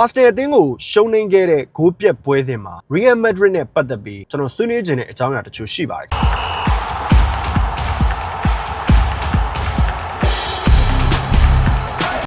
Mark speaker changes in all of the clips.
Speaker 1: အာစနယ်အသင်းကိုရှုံးနိမ့်ခဲ့တဲ့ဂိုးပြက်ပွဲစဉ်မှာ Real Madrid နဲ့ပတ်သက်ပြီးကျွန်တော်ဆွေးနွေးခြင်းတဲ့အကြောင်းအရာတချို့ရှိပါတယ်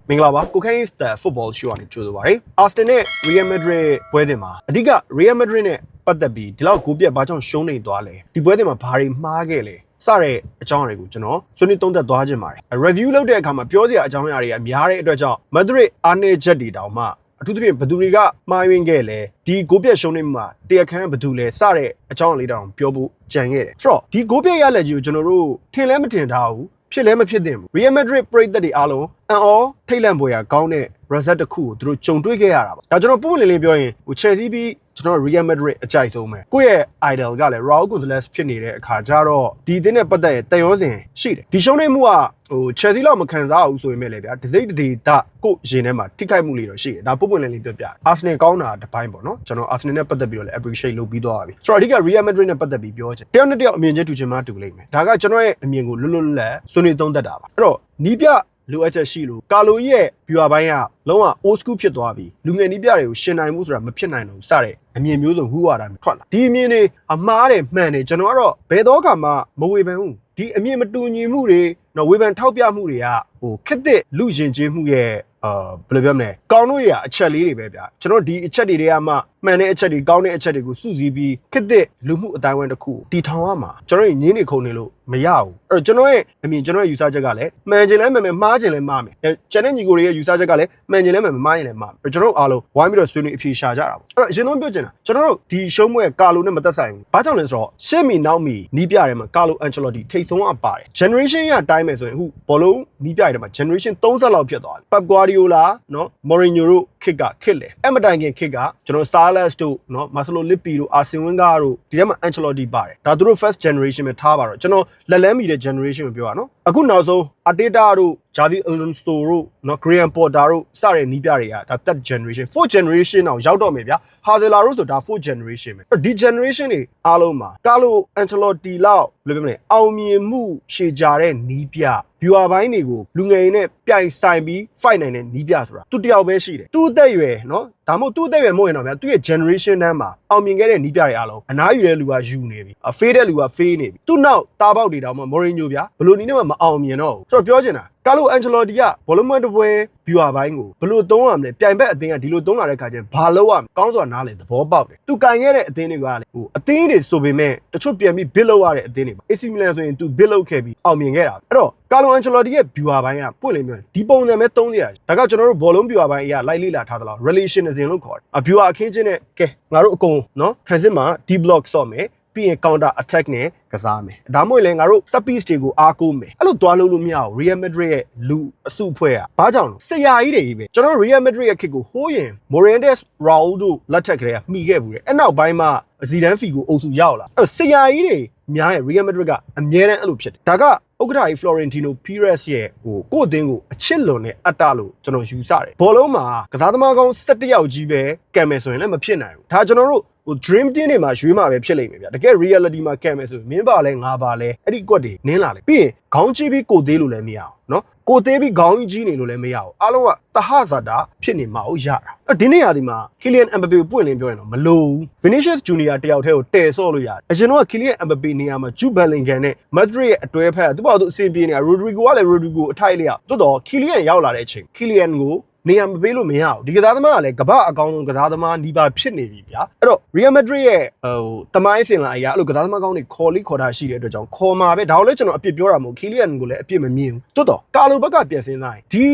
Speaker 1: မင်္ဂလာပါကိုခိုင်းစတာ football show ကနေကြိုဆိုပါရစေ။ Arsenal နဲ့ Real Madrid ပွဲစဉ်မှာအဓိက Real Madrid နဲ့ပတ်သက်ပြီးဒီလောက်ဂိုးပြက်ဘာကြောင့်ရှုံးနေသွားလဲ။ဒီပွဲစဉ်မှာဘာတွေမှားခဲ့လဲ။စတဲ့အကြောင်းအရာတွေကိုကျွန်တော်ဆွေးနွေးသုံးသပ်သွားခြင်းပါတယ်။ review လုပ်တဲ့အခါမှာပြောစရာအကြောင်းအရာတွေကများတဲ့အတွက်ကြောင့် Madrid အားနည်းချက်တွေတောင်မှ အထူးသဖြင့်ဘယ်သူတွေကမှားယွင်းခဲ့လဲဒီဂိုးပြက်ရှုံးနေမှာတရားခံဘယ်သူလဲစတဲ့အကြောင်းအရာလေးတောင်ပြောဖို့ကြံခဲ့တယ်ဆိုတော့ဒီဂိုးပြက်ရလက်ကြီးကိုကျွန်တော်တို့ထင်လဲမထင်ထားဘူးဖြစ်လဲမဖြစ်သင့်ဘူး Real Madrid ပရိသတ်တွေအားလုံးအံ့ဩထိတ်လန့်ဖွယ်ရာကောင်းတဲ့ result တစ်ခုကိုသူတို့ကြုံတွေ့ခဲ့ရတာပါဒါကျွန်တော်ပုံလင်းလေးပြောရင်ဟို Chelsea ပြီး ကျွန်တော် Real Madrid အကြိုက်ဆုံးပဲကိုယ့်ရဲ့ idol ကလည်း Raul Gonzalez ဖြစ်နေတဲ့အခါကျတော့ဒီအသင်းနဲ့ပတ်သက်ရင်တန်ရောစင်ရှိတယ်ဒီရှုံးနေမှုကဟို Chelsea လောက်မခံစားဘူးဆိုရင်လည်းဗျာဒစိမ့်တဒေတာကိုရင်ထဲမှာထိခိုက်မှုလေးတော့ရှိတယ်ဒါပုံပွင့်လင်းလေးပြောပြ Arsenal ကောင်းတာတစ်ပိုင်းပေါ့နော်ကျွန်တော် Arsenal နဲ့ပတ်သက်ပြီးတော့လည်း appreciate လုပ်ပြီးသွားပါပြီဆိုတော့အဓိက Real Madrid နဲ့ပတ်သက်ပြီးပြောချင်တယောက်နဲ့တယောက်အမြင်ချင်းတူချင်မှတူလိမ့်မယ်ဒါကကျွန်တော်ရဲ့အမြင်ကိုလွတ်လွတ်လပ်လပ်ဆွေးနွေးသုံးသပ်တာပါအဲ့တော့နီးပြ လိုအပ်ချက်ရှိလို့ကာလိုကြီးရဲ့ viewer ဘိုင်းကလုံးဝ old school ဖြစ်သွားပြီလူငယ်နီးပြတွေကိုရှင်နိုင်မှုဆိုတာမဖြစ်နိုင်တော့ဘူးစတဲ့အမြင်မျိုးစုံဟူဝါဒထွက်လာဒီအမြင်တွေအမှားတယ်မှန်တယ်ကျွန်တော်ကတော့ဘယ်တော့မှမဝေဖန်ဘူးဒီအမြင်မတူညီမှုတွေတော့ဝေဖန်ထောက်ပြမှုတွေကဟိုခက်တဲ့လူရင်ကျေးမှုရဲ့အာဘယ်လိုပြောမလဲကောင်းတို့ရအချက်လေးတွေပဲဗျာကျွန်တော်ဒီအချက်တွေတွေကမှ မှန်တဲ့အချက်တွေကောင်းတဲ့အချက်တွေကိုစုစည်းပြီးခက်တဲ့လူမှုအတိုင်းအဝိုင်းတစ်ခုကိုတီထောင်ရမှာကျွန်တော်ညင်းနေခုန်နေလို့မရဘူးအဲ့တော့ကျွန်တော်ရဲ့အမြင်ကျွန်တော်ရဲ့ယူဆချက်ကလည်းမှန်ချင်လဲမှန်မယ်မှားချင်လဲမှားမယ်အဲကျန်တဲ့ညီကိုတွေရဲ့ယူဆချက်ကလည်းမှန်ချင်လဲမှန်မယ်မှားရင်လဲမှားမယ်ကျွန်တော်တို့အားလုံးဝိုင်းပြီးတော့ဆွေးနွေးအဖြေရှာကြတာပေါ့အဲ့တော့အရင်ဆုံးပြောချင်တာကျွန်တော်တို့ဒီရှုံးမွဲကာလိုနဲ့မသက်ဆိုင်ဘူးဘာကြောင့်လဲဆိုတော့ရှစ်မီနောက်မီနီးပြရဲမှာကာလိုအန်ချလော်တီထိတ်ဆုံးအပါတယ် generation ရတိုင်းမယ်ဆိုရင်အခုဘောလုံးနီးပြရဲမှာ generation 30လောက်ဖြစ်သွားတယ် Pep Guardiola နော် Mourinho တို့ခစ်ကခစ်လေအဲ့မတိုင်ခင်ခစ်ကကျွန်တော် Salas တို့နော် Marcelo Lippi တို့ Arsene Wenger တို့ဒီထဲမှာ Ancelotti ပါတယ်ဒါသူတို့ first generation ပဲထားပါတော့ကျွန်တော်လက်လန်းမီတဲ့ generation ကိုပြောရနော်အခုနောက်ဆုံး Arteta တို့ Javi Alonso တို့နော် Graham Potter တို့စတဲ့နီးပြတွေကဒါ third generation fourth generation တော့ရောက်တော့မယ်ဗျာ Hazela တို့ဆိုဒါ fourth generation ပဲအဲ့တော့ဒီ generation တွေအားလုံးမှာ Carlo Ancelotti လောက်ဘယ်လိုပြောမလဲအောင်မြင်မှုရှေ့ကြတဲ့နီးပြ viewer ဘိုင်းတွေကိုလူငယ်တွေနဲ့ပြိုင်ဆိုင်ပြီး fight နိုင်တဲ့နီးပြဆိုတာသူတယောက်ပဲရှိတယ်သူ့အသက်အရွယ်နော်ဒါမှမဟုတ်သူ့အသက်အရွယ်မဟုတ်ရင်တော့ဗျာသူ့ရဲ့ generation တန်းမှာအောင်မြင်ခဲ့တဲ့နီးပြတွေအားလုံးအနားယူတဲ့လူကယူနေပြီအဖေးတဲ့လူကဖေးနေပြီသူ့နောက်တာပေါက်တွေတောင်မှ Mourinho ဗျာဘယ်လိုနီးနဲ့မှမအောင်မြင်တော့ဘူးဆိုတော့ပြောချင်တာ ကာလိုအန်ချလော်တီကဘောလုံးမတစ်ပွဲ viewer ဘိုင်းကိုဘယ်လိုသုံးရမလဲပြိုင်ဘက်အသင်းကဒီလိုသုံးလာတဲ့ခါကျရင်ဘာလို့ရမလဲကောင်းစွာနားလေသဘောပေါက်တယ်သူကင်ခဲ့တဲ့အသင်းတွေကလည်းဟိုအသင်းတွေဆိုပေမဲ့တချို့ပြန်ပြီး bid လုပ်ရတဲ့အသင်းတွေပါ AC Milan ဆိုရင်သူ bid လုပ်ခဲ့ပြီးအောင်မြင်ခဲ့တာအဲ့တော့ကာလိုအန်ချလော်တီရဲ့ viewer ဘိုင်းကပွင့်လိမ့်မယ်ဒီပုံစံပဲသုံးစရာဒါကကျွန်တော်တို့ဘောလုံး viewer ဘိုင်းအရာလိုက်လေ့လာထားသလား relationism လို့ခေါ်တယ်အ viewer အခင်းချင်းနဲ့ကဲငါတို့အကုန်နော်ခံစစ်မှာ D block ဆော့မယ် ပြီးရင် counter attack နဲ့ကစားမယ်ဒါမှမဟုတ်လည်းငါတို့ set piece တွေကိုအားကိုးမယ်အဲ့လိုသွားလို့လို့မရဘူး Real Madrid ရဲ့လူအစုအဖွဲ့ကဘာကြောင့်လဲဆရာကြီးတွေကြီးပဲကျွန်တော် Real Madrid ရဲ့ kick ကိုဟိုးရင် Morandes Raul တို့လက်ထက်ကလေးကမှီခဲ့ဘူးတယ်အဲ့နောက်ပိုင်းမှာဇီဒန်ဖီကိုအုပ်စုရောက်လာအဲ့ဆရာကြီးတွေများရဲ့ Real Madrid ကအမြဲတမ်းအဲ့လိုဖြစ်တယ်ဒါကဥက္ကဋ္ဌကြီး Florentino Perez ရဲ့ဟိုကိုယ့်အသင်းကိုအချစ်လွန်တဲ့အတ္တလို့ကျွန်တော်ယူဆတယ်ဘောလုံးမှာကစားသမားကောင်း17ယောက်ကြီးပဲကံမယ်ဆိုရင်လည်းမဖြစ်နိုင်ဘူးဒါကျွန်တော်တို့ ဟို dream team တွေမှာရွေးမှာပဲဖြစ်လိမ့်မယ်ဗျတကယ် reality မှာကံမယ်ဆိုရင်မင်းပါလဲငါပါလဲအဲ့ဒီကွက်တွေနင်းလာလေပြီးရင်ခေါင်းကြီးပြီးကိုသေးလို့လည်းမရအောင်နော်ကိုသေးပြီးခေါင်းကြီးနေလို့လည်းမရအောင်အားလုံးကတဟဇာတာဖြစ်နေမှာဟုတ်ရတာအဲ့ဒီနေ့ရာဒီမှာ Kylian Mbappe ကိုပွင့်လင်းပြောရင်တော့မလို့ဘူး Vinicius Junior တယောက်တည်းကိုတဲဆော့လို့ရတယ်အရင်တော့ Kylian Mbappe နေရာမှာ Jude Bellingham နဲ့ Madrid ရဲ့အတွဲဖက်ကသူ့ဘာသူအဆင်ပြေနေတာ Rodrigo ကလည်း Rodrigo အထိုက်လေးရတိုးတော့ Kylian ရောက်လာတဲ့အချိန် Kylian ကို နေရာမပေးလို့မရဘူးဒီကစားသမားကလည်းကမ္ဘာအကောင်းဆုံးကစားသမားနီးပါးဖြစ်နေပြီဗျာအဲ့တော့ Real Madrid ရဲ့ဟိုတမိုင်းစင်လာအရာအဲ့လိုကစားသမားကောင်းတွေခေါ်လိခေါ်တာရှိတဲ့အတွက်ကြောင့်ခေါ်မှာပဲဒါကိုလည်းကျွန်တော်အပြစ်ပြောတာမဟုတ် Kylian ကိုလည်းအပြစ်မမြင်ဘူးတိုးတော့ကာလိုဘက်ကပြန်စင်းစားရင်ဒီ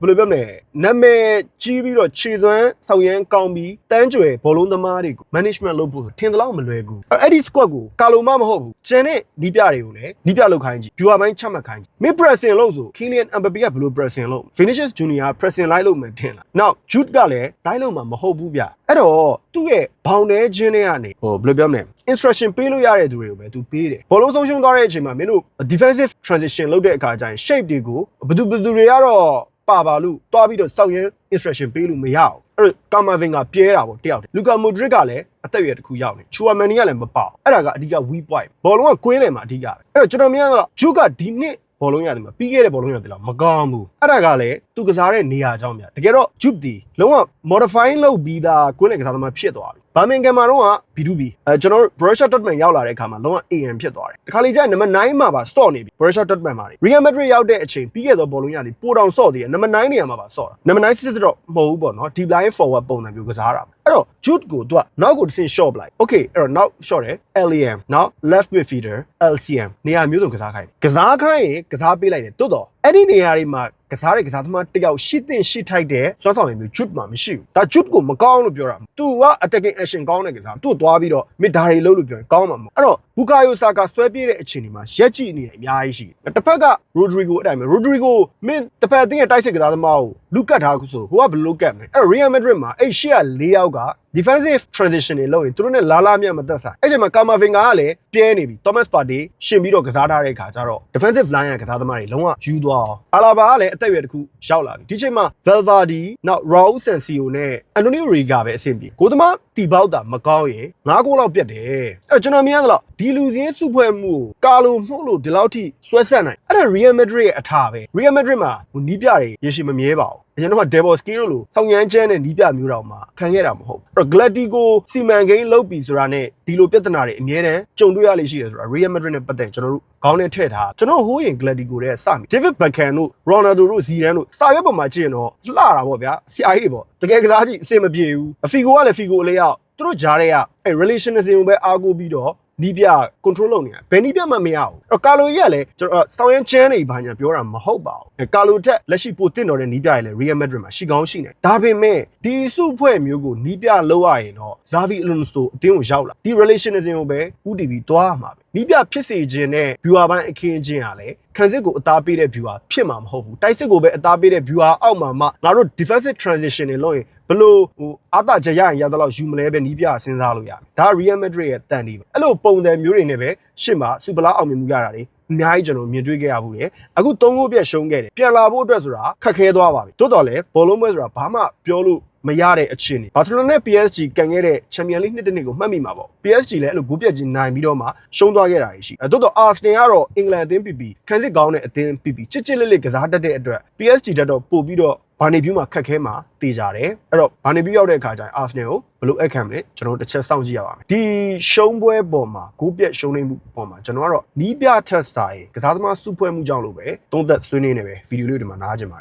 Speaker 1: ဘယ်လိုပြောမလဲနာမည်ကြီးပြီးတော့ခြေသွမ်းဆောက်ရမ်းကောင်းပြီးတန်းကြွယ်ဘောလုံးသမားတွေကို management လုပ်ဖို့ထင်သလောက်မလွယ်ဘူးအဲ့ဒီ squad ကိုကာလိုမမဟုတ်ဘူးကျန်တဲ့နီးပြတွေကိုလည်းနီးပြလုပ်ခိုင်းကြည့် viewer ပိုင်းချမှတ်ခိုင်းကြည့် mid pressing လို့ဆို Kylian Mbappe ကဘယ်လို pressing လုပ် Vinicius Junior pressing လိုက်လို့မှထင်လား now Jude ကလည်းလိုက်လို့မှမဟုတ်ဘူးဗျအဲ့တော့သူ့ရဲ့ဘောင်တဲချင်းတွေကနေဟိုဘယ်လိုပြောမလဲ instruction ပေးလို့ရတဲ့သူတွေကိုပဲသူပေးတယ်ဘောလုံးဆုံးရှုံးသွားတဲ့အချိန်မှာမင်းတို့ defensive transition လုပ်တဲ့အခါကျရင် shape တွေကိုဘယ်သူဘယ်သူတွေကတော့ ပါပါလို့တွားပြီးတော့စောက်ရင်း instruction ပေးလို့မရအောင်အဲ့တော့ကာမာဗင်ကပြဲတာပေါ့တယောက်တည်းလူကာမိုဒရစ်ကလည်းအသက်အရွယ်တစ်ခုရောက်နေချူအာမန်နီကလည်းမပေါ့အဲ့ဒါကအဓိက weak point ဘောလုံးကကွင်းတယ်မှာအဓိကပဲအဲ့တော့ကျွန်တော်မြင်ရတော့ဂျုကဒီနှစ်ဘောလုံးရတယ်မှာပြီးခဲ့တဲ့ဘောလုံးရတယ်လားမကောင်းဘူးအဲ့ဒါကလည်းသူကစားတဲ့နေရာအကြောင်းများတကယ်တော့ Jupe ဒီလုံးဝ modifying လုပ်ပြီးသားကွင်းလယ်ကစားသမားဖြစ်သွားပြီ ဘာမင်ကန်မှာတော့က B2B အဲကျွန်တော်တို့ Borussia Dortmund ရောက်လာတဲ့အခါမှာလုံးဝ AM ဖြစ်သွားတယ်တခါလေကျရင်နံပါတ်9မှာပါစော့နေပြီ Borussia Dortmund မှာ Real Madrid ရောက်တဲ့အချိန်ပြီးခဲ့သောဘောလုံးရတယ်ပိုတောင်စော့သေးတယ်နံပါတ်9နေရာမှာပါစော့တာနံပါတ်9စစ်စစ်တော့မဟုတ်ဘူးပေါ့နော် deep line forward ပုံစံမျိုးကစားတာအဲ့တော့ Jude ကိုသူကနောက်ကိုတစ်ဆင့် short လိုက် okay အဲ့တော့နောက် short တယ် LEM နောက် left midfielder LCM နေရာမျိုးစုံကစားခိုင်းတယ်ကစားခိုင်းရင်ကစားပေးလိုက်တယ်တိုးတော့အဲ့ဒီနေရာတွေမှာကစားတဲ့ကစားသမားတစ်ယောက်ရှိတင်ရှိထိုက်တဲ့စွမ်းဆောင်ရည်မျိုး Jude မှာမရှိဘူးဒါ Jude ကိုမကောင်းလို့ပြောတာသူက attacking action ကောင်းတဲ့ကစားသူ့သွားပြီးတော့ mid ဓာတ်တွေလုံးလို့ပြောရင်ကောင်းမှာမဟုတ်အဲ့တော့ ဘူကာယိုဆာကာဆွဲပြေးတဲ့အချိန်ဒီမှာရက်ကြည့်နေတယ်အများကြီးရှိတယ်တစ်ဖက်က Rodrigo အတိုင်းပဲ Rodrigo မင်းတစ်ဖက်အသင်းရဲ့တိုက်စစ်ကစားသမားကိုလူကတ်ထားခုဆိုဟိုကဘယ်လိုကတ်မလဲအဲ့တော့ Real Madrid မှာအဲ့ရှေ့က၄ယောက်က defensive transition တွေလုပ်ရင်သူတို့နဲ့လာလာမြတ်မသက်ဆိုင်အဲ့ချိန်မှာ Camavinga ကလည်းပြဲနေပြီ Thomas Partey ရှင်ပြီးတော့ကစားထားတဲ့ခါကျတော့ defensive line ကကစားသမားတွေလုံးဝယူသွားအောင် Alaba ကလည်းအသက်အရွယ်တစ်ခုရောက်လာပြီဒီချိန်မှာ Valverde နောက် Raul Sancio နဲ့ Antonio Riga ပဲအဆင်ပြေကိုသမားတီပေါက်တာမကောင်းရင်၅ဂိုးလောက်ပြတ်တယ်အဲ့တော့ကျွန်တော်မြင်ရသလောက်ဒီလူစင်းစုဖွဲ့မှုကိုကာလိုမှုလို့ဒီလောက်ထိဆွဲဆက်နိုင်အဲ့ဒါ Real Madrid ရဲ့အထာပဲ Real Madrid မှာဟိုနီးပြတွေရရှိမမြဲပါဘူးအရင်တော့ Devil Skill လို့စောင်းရမ်းချမ်းတဲ့နီးပြမျိုးတော်မှာခံခဲ့တာမဟုတ်ဘူးအဲ့တော့ Gladico စီမံကိန်းလုပ်ပြီဆိုတာနဲ့ဒီလိုပြဿနာတွေအများတန်းကြုံတွေ့ရလိမ့်ရှိတယ်ဆိုတာ Real Madrid နဲ့ပတ်သက်ရင်ကျွန်တော်တို့ခေါင်းနဲ့ထည့်ထားကျွန်တော်ဟိုးရင် Gladico တဲ့စပြီ David Beckham တို့ Ronaldo တို့ Zidane တို့စာရွက်ပေါ်မှာကြည့်ရင်တော့လှတာပေါ့ဗျာဆရာကြီးတွေပေါ့တကယ်ကစားကြည့်အဆင်မပြေဘူးအဖီကိုကလည်းဖီကိုအလေးရောက်သူတို့ဂျားတွေကအဲ relationship ကိုပဲအားကိုးပြီးတော့ နီးပြ control လုပ်နေတာဘယ်နီးပြမှမရဘူးအဲ့တော့ကာလိုကြီးကလည်းကျွန်တော်စောင်းရမ်းချမ်းနေဘာညာပြောတာမဟုတ်ပါဘူးကာလိုတက်လက်ရှိပိုတင့်တော်တဲ့နီးပြရည်လေ Real Madrid မှာရှိကောင်းရှိနေဒါပေမဲ့ဒီစုဖွဲ့မျိုးကိုနီးပြလောက်ရရင်တော့ Xavi Alonso အတင်းကိုရောက်လာဒီ relationship ကိုပဲဥတီပြီးသွားမှာပဲနီးပြဖြစ်စေခြင်းနဲ့ viewer ပိုင်းအခင်းချင်းကလည်းခံစစ်ကိုအသားပေးတဲ့ viewer ဖြစ်မှာမဟုတ်ဘူးတိုက်စစ်ကိုပဲအသားပေးတဲ့ viewer အောက်မှာမှငါတို့ defensive transition တွေလုပ်ရင်ဘလို့ဟိုအာတာကြရရင်ရသလောက်ယူမလဲပဲနီးပြစဉ်းစားလို့ရတယ်ဒါ Real Madrid ရဲ့တန်ဒီပဲအဲ့လိုပုံစံမျိုးတွေနဲ့ပဲရှစ်မှာစူပလာအောင်မြင်မှုရတာတွေအများကြီးကျွန်တော်မြင်တွေ့ခဲ့ရဘူးလေအခု၃ခုပြည့်ရှုံးခဲ့တယ်ပြန်လာဖို့အတွက်ဆိုတာခက်ခဲသွားပါပြီတိုးတော်လဲဘောလုံးပွဲဆိုတာဘာမှပြောလို့ မရတဲ့အခြေအနေဘာစီလိုနာနဲ့ PSG ကန်ခဲ့တဲ့ချန်ပီယံလိနှစ်တစ်နှစ်ကိုမှတ်မိမှာပေါ့ PSG လည်းအဲ့လိုဂိုးပြက်ကြီးနိုင်ပြီးတော့မှရှုံးသွားခဲ့တာရှိအဲတိုးတော် Arsenal ကတော့အင်္ဂလန်အသင်း PP ခန်းစစ်ကောင်းတဲ့အသင်း PP ချစ်ချစ်လေးလေးကစားတတ်တဲ့အတွက် PSG တက်တော့ပို့ပြီးတော့ဘာနေပြူးမှာခက်ခဲမှာတည်ကြတယ်အဲ့တော့ဘာနေပြူးရောက်တဲ့အခါကျရင် Arsenal ကိုဘယ်လိုအခက်မလဲကျွန်တော်တို့တစ်ချက်စောင့်ကြည့်ရပါမယ်ဒီရှုံးပွဲပေါ်မှာဂိုးပြက်ရှုံးနေမှုပေါ်မှာကျွန်တော်ကတော့နီးပြထက်စာရင်ကစားသမားစုဖွဲ့မှုကြောင့်လို့ပဲသုံးသက်ဆွေးနွေးနေပဲဗီဒီယိုလေးတွေမှာနားကြင်ပါတယ်